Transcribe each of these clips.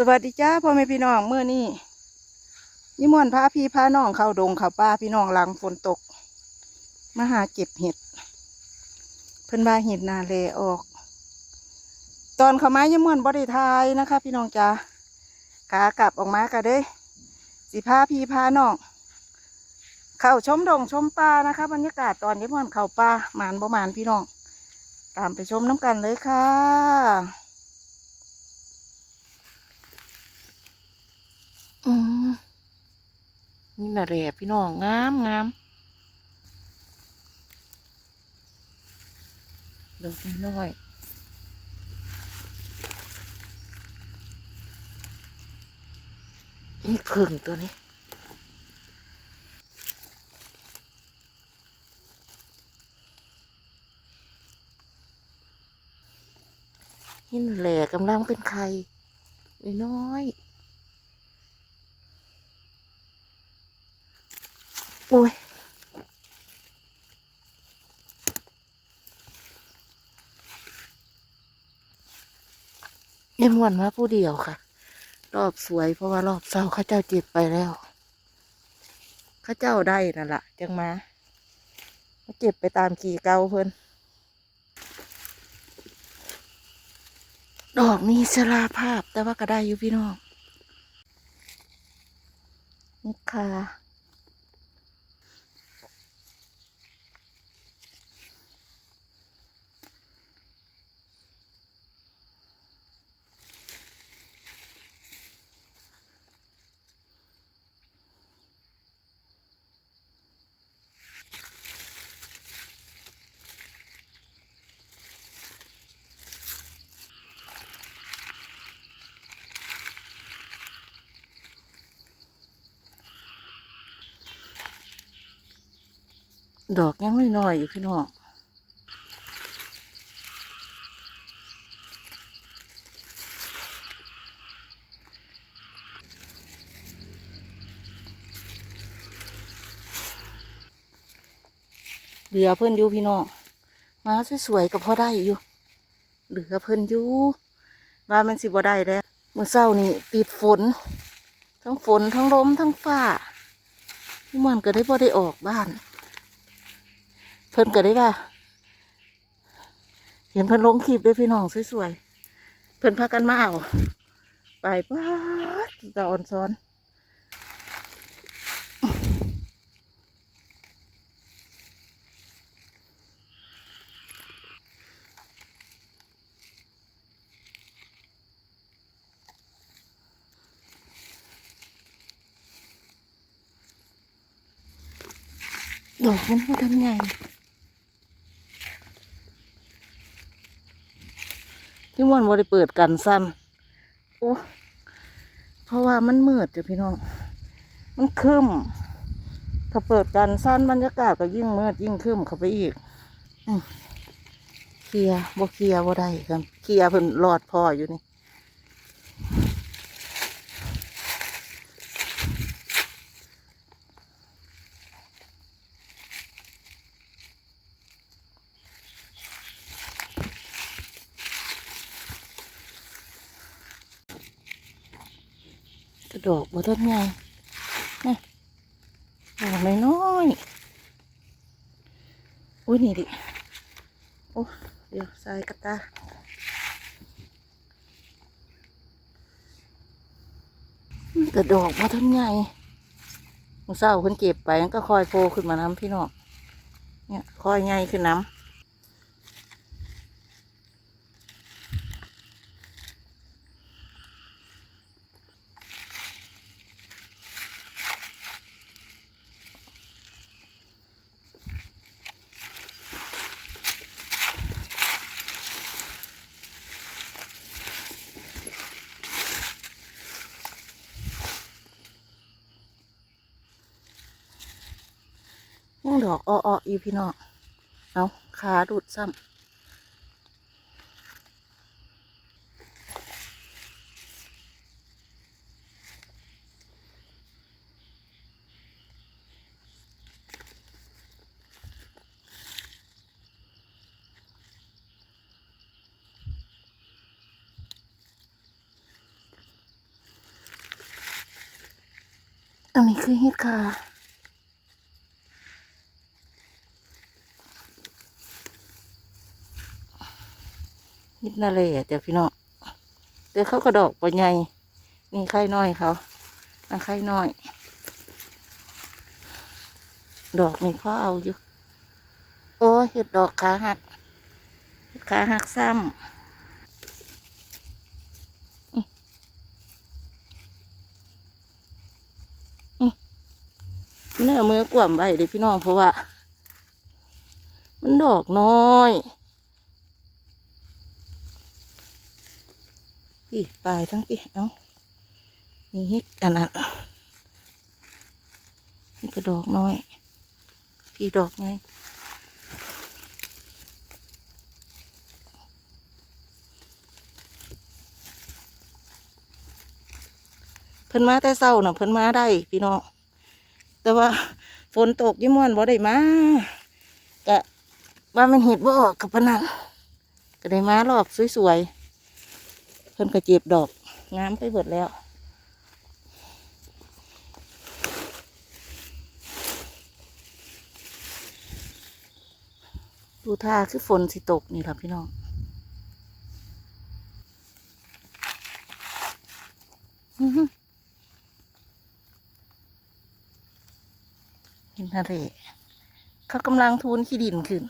สวัสดีจ้าพ่อแม่พี่น้องเมื่อนี้นิมนต์พระพี่พาน้องเข้าดงเข้าป่าพี่น้องหลังฝนตก มาหาเก็บเห็ด เพิ่นว่าเห็ดนาเลออก ตอนเขามานิมนต์บ่ไทายนะคะ พี่น้องจ้าขากลับออกมากันเด้ยสิพาพี่พาน้อง เข้าชมดงชมป่านะคะ บรรยากาศตอนนิมนต์เข้าป่าหมานบ่หมานพี่น้อง ตามไปชมน้ำกันเลยค่ะ อืม นี่น่ะแหละพี่น้องงามงามดอกน้อยนี่พึ่งตัวนี้นี่นะแหละกำลังเป็นไข่น้อย โอ้ยเอ็มวันมาผู้เดียวค่ะ รอบสวยเพราะว่ารอบเศร้าข้าเจ้าเจ็บไปแล้วข้าเจ้าได้นั่นแหละจังมามาเจ็บไปตามขี่เก่าเพิ่นดอกนี้สลาภาพแต่ว่าก็ได้อยู่พี่น้องนี่ค่ะ ดอกยังน้อยๆอยู่พี่น้องเหลือเพิ่นอยู่พี่น้องมาสวยๆก็พอได้อยู่ เหลือเพิ่นอยู่ว่ามันสิบ่ได้แล้วเมื่อเช้านี่ติดฝน ทั้งฝนทั้งลมทั้งฟ้าพี่มันก็ได้บ่ได้ออกบ้าน พิ่นก็ได้ว่า เห็นเพิ่นลงคลิปด้วยพี่น้องสวยๆ เพิ่นพากันมาเอาไปป้าตาอ่อนซ้อนดอกมันพูดทำไง ที่ม่วนบ่ได้เปิดกันสั้นโอ้เพราะว่ามันมืดจ้ะพี่น้อง มันคืมถ้าเปิดกันสั้นบรรยากาศก็ยิ่งมืดยิ่งคืมเข้าไปอีกอเคลียร์บ่เคลียร์บ่ได้ครับเคลียร์เพิ่นรอดพออยู่นี่ะดอกบ่ต้นไงนี่ดอกน้อยๆอุ้ยนี่ดิ โอ้เดี๋ยวใส่กระตานี่กระดอกบ่ต้นไงมึงเศร้าคนเก็บไปมันก็คอยโผล่ขึ้นมาน้ำพี่น้อง เนี่ย คอยไงขึ้นน้ำ ดอกอ้อๆอยู่พี่น้องเอาขาดูดซ้ำอันนี้คือเห็ดค่ะ เห็ดนาเลยเดี๋ยวพี่น้องเดี๋ยวเขากระดอกปใหญ่นี่ไข่น้อยเขาอันไข่น้อย ดอกนี่เขาเอาอยู่ โอ้เห็ดดอกขาหักขาหักซ้ำเนื้อมือกว่ำไปเดี๋ยพี่น้องเพราะว่า มันดอกน้อย พี่ปลายทั้งพี่เอ้านี่เฮ็ดอันนั้นนี่ก็ดอกน้อย พี่ดอกไงเพิ่นมาแต่เศร้าน่ะเพิ่นมาได้พี่น้องแต่ว่าฝนตกยี่ม่วนบ่ได้มากะว่ามันเห็ดบ่ออกกับปนันก็ได้มารอบสวยๆ พิ่นก็เจ็บดอกงามไปเบิดแล้วดูท่าคือฝนสิตกนี่ครับพี่น้องอื้อหือเห็นทะเลเขากำลังทูนขี้ดินขึ้น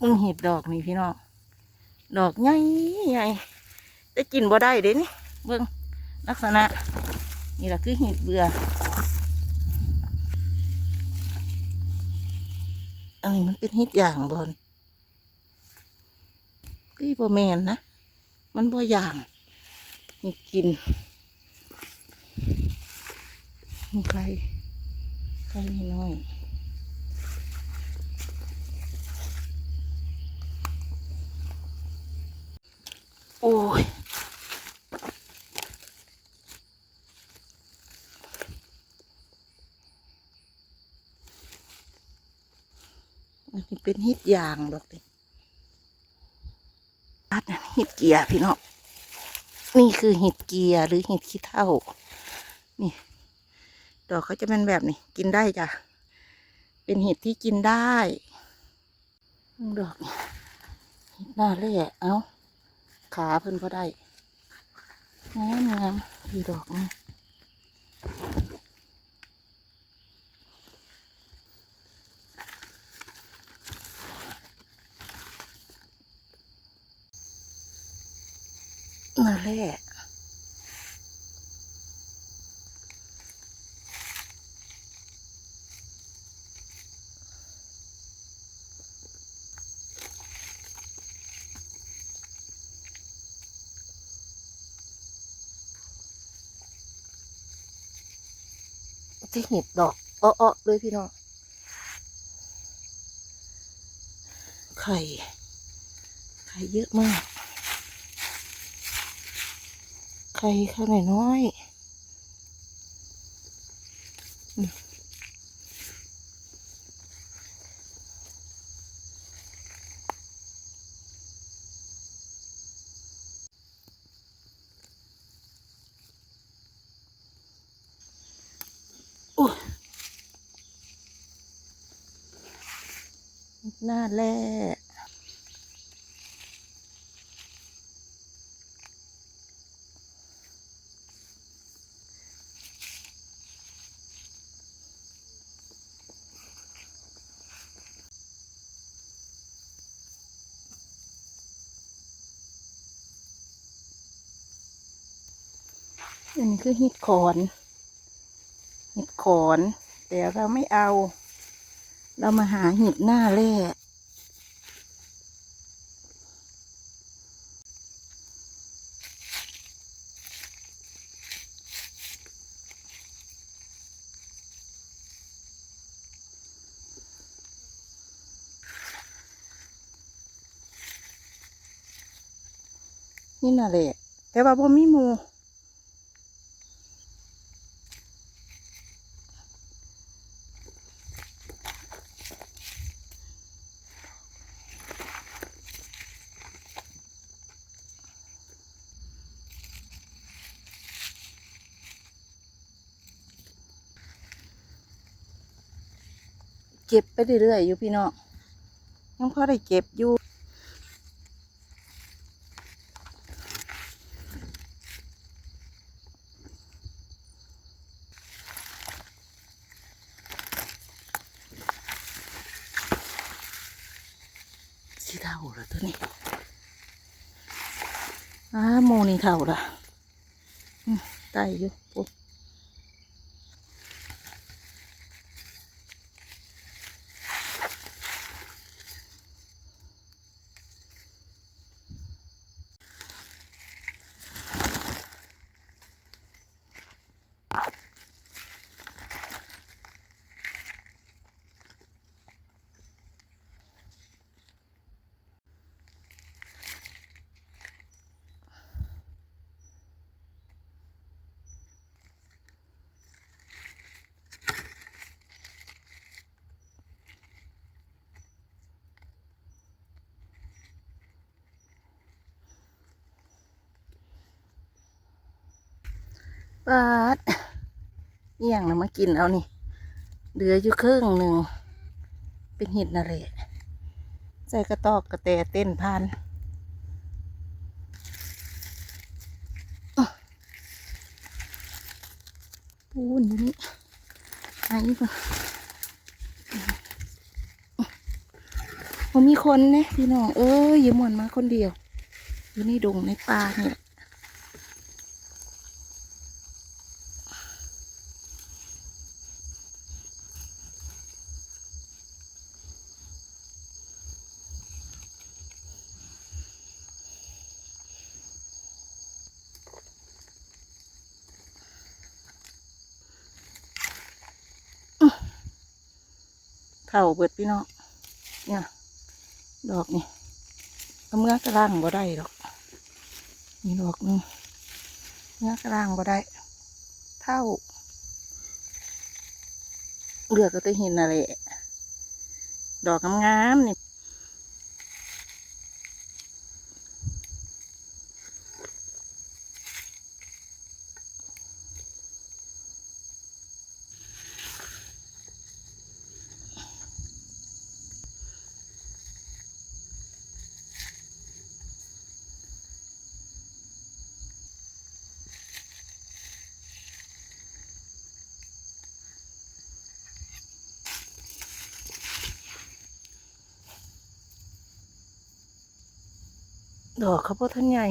มึงเห็ดดอกนี่พี่น้องดอกใหญ่ใหญ่แต่กินบ่ได้เด้นี่เบิ่งลักษณะ นี่แหละคือเห็ดเบื่ออันนี้มันเป็นเห็ดอย่างบอลพี่บ่แมนนะมันบ่อย่างนี่กินนี่ใครใครน้อย โอ้ยอันนี้เป็นฮิตยางดอกนี่อันฮิตเกียร์พี่น้องนี่คือเห็ดเกียร์หรือเห็ดขี้เถ้านี่ ดอกเขาจะเป็นแบบนี้ กินได้จ้ะ เป็นเห็ดที่กินได้ ดอกนี่เห็ดหน้าเล่เอ้า ขาเพิ่นพอได้งามงามดีดอกนี่นั่นแหละ จะเห็ดดอกอ้อๆเลยพี่น้องไข่ไข่เยอะมากไข่ข้างไหนน้อยอ อันนี้คือหิดขอนหิดขอน แต่เราไม่เอา เรามาหาหิดหน้าแร่นี่น่ะแหละแต่ว่าบ่มีหมู เก็บไปเรื่อยๆอยู่พี่น้องยังพอได้เก็บอยู่สีเท่าละตัวนี้อ้าโมนี่เท่าละอืมตายอยู่ ปุ๊าดเอี่ยงนะมากินเอานี่เหลืออยู่ครึ่งหนึ่ง เป็นเห็ดน่ะแหลใส่กระตอกกระแตเต้นพันปูนอยู่นี่ไอ้ปะผมมีคนนะพี่น้อง เอ้ยอย่าหมวนมาคนเดียว อยู่ในดงในป่าเนี่ย เท่าเบิดพี่น้องเนี่ยดอกนี่เอาเมื่อกระล่างบ่ได้ดอกมีดอกนึงเมื่อกระล่างบ่ได้ เท่าเลือกก็จะเห็นอะไรดอกงามๆนี่ ดอกเขาพท่านใหญ่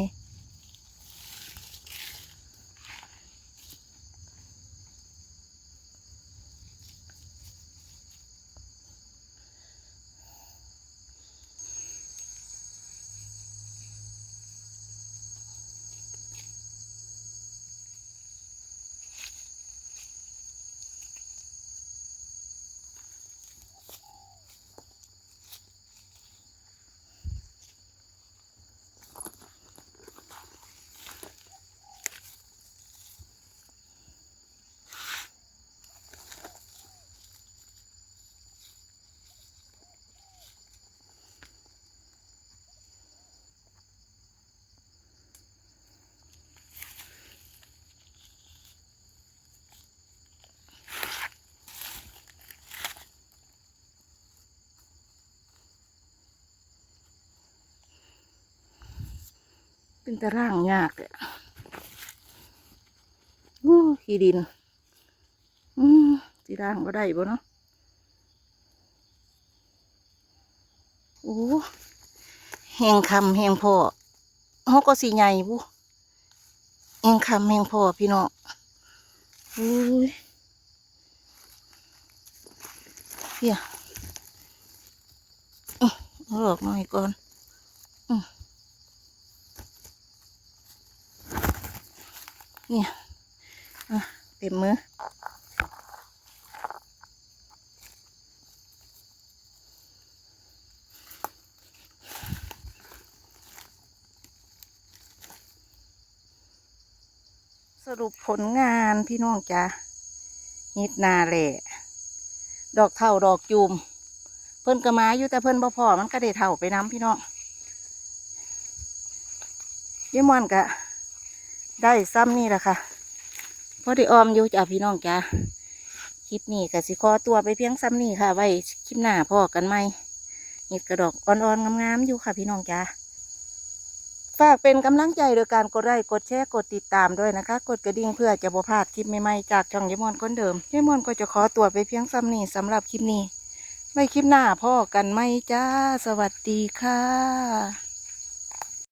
เป็นตะร่างยากเลยโอ้ขี้ดิน อืมสีร่างก็ได้บ่เนาะ โอ้แหงคำแหงพ่อฮาก็สีใหญ่บุแหงคำแหงพ่อพี่น้องโอ้ยเฮียอื้อเอออกหน่อยก่อนเนี่ยอ่ะเต็มมือสรุปผลงานพี่น้องจ้าฮิดนาแหล่ดอกเท่าดอกจูม เพิ่นก็มาอยู่แต่เพิ่นบ่พอมันก็ได้เท่าไปน้ำพี่น้องยี่มอนก็ ได้ซ้ำนี่แหละค่ะพอได้ออมอยู่จ้าพี่น้องจ้าคลิปนี้ก็สิขอตัวไปเพียงซ้ำนี่ค่ะ ไว้คลิปหน้าพ่อกันไหมเห็ดกระดอกอ่อนๆงามๆอยู่ค่ะ พี่น้องจ้าฝากเป็นกำลังใจโดยการกดไลค์กดแชร์กดติดตามด้วยนะคะ กดกระดิ่งเพื่อจะบ่พลาดคลิปใหม่ๆจากช่องยมอนคนเดิมยมอนก็จะขอตัวไปเพียงซ้ำนี้สำหรับคลิปนี้ไว้คลิปหน้าพ่อกันไหมจ้า สวัสดีค่ะ